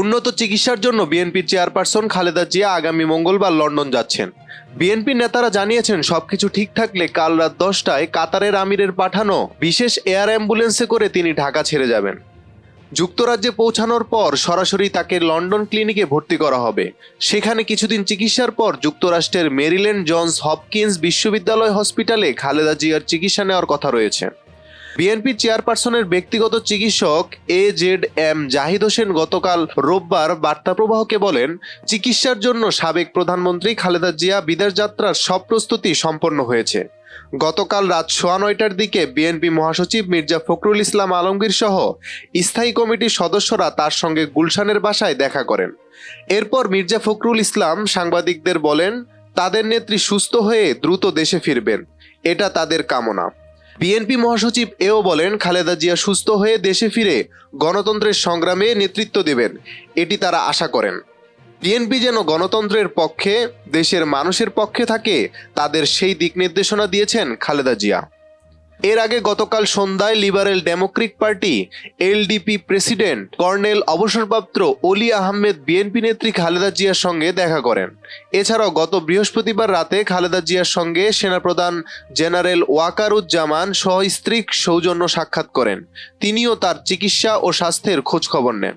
উন্নত চিকিৎসার জন্য বিএনপির চেয়ারপারসন খালেদা জিয়া আগামী মঙ্গলবার লন্ডন যাচ্ছেন। বিএনপি নেতারা জানিয়েছেন, সবকিছু ঠিক থাকলে কাল রাত দশটায় কাতারের আমিরের পাঠানো বিশেষ এয়ার অ্যাম্বুলেন্সে করে তিনি ঢাকা ছেড়ে যাবেন। যুক্তরাজ্যে পৌঁছানোর পর সরাসরি তাকে লন্ডন ক্লিনিকে ভর্তি করা হবে। সেখানে কিছুদিন চিকিৎসার পর যুক্তরাষ্ট্রের মেরিল্যান্ড জনস হপকিন্স বিশ্ববিদ্যালয় হসপিটালে খালেদা জিয়ার চিকিৎসা নেওয়ার কথা রয়েছে। বিএনপি চেয়ারপারসনের ব্যক্তিগত চিকিৎসক A Z M Zahid Hossain গতকাল রোববার বার্তা প্রবাহকে বলেন, চিকিৎসার জন্য সাবেক প্রধানমন্ত্রী খালেদা জিয়া বিদেশ যাত্রার সব প্রস্তুতি সম্পন্ন হয়েছে। গতকাল রাত সোয়া নয়টার দিকে বিএনপি মহাসচিব মির্জা ফখরুল ইসলাম আলমগীর সহ স্থায়ী কমিটির সদস্যরা তার সঙ্গে গুলশানের বাসায় দেখা করেন। এরপর মির্জা ফখরুল ইসলাম সাংবাদিকদের বলেন, তাদের নেত্রী সুস্থ হয়ে দ্রুত দেশে ফিরবেন। এটা তাদের কামনা। বিএনপি মহাসচিব এও বলেন, খালেদা জিয়া সুস্থ হয়ে দেশে ফিরে গণতন্ত্রের সংগ্রামে নেতৃত্ব দেবেন, এটি তারা আশা করেন। বিএনপি যেন গণতন্ত্রের পক্ষে, দেশের মানুষের পক্ষে থাকে, তাদের সেই দিক নির্দেশনা দিয়েছেন খালেদা জিয়া। এর আগে গতকাল সন্ধ্যায় liberal democratic party, LDP president, colonel অবসরপ্রাপ্ত অলি আহমেদ বিএনপি নেত্রী খালেদা জিয়ার সঙ্গে দেখা করেন। এছাড়াও গত বৃহস্পতিবার রাতে খালেদা জিয়ার সঙ্গে সেনাপ্রধান জেনারেল ওয়াকারুজ্জামান সহ স্ত্রী সৌজন্য সাক্ষাৎ করেন। তিনিও তার চিকিৎসা ও স্বাস্থ্যের খোঁজ খবর নেন।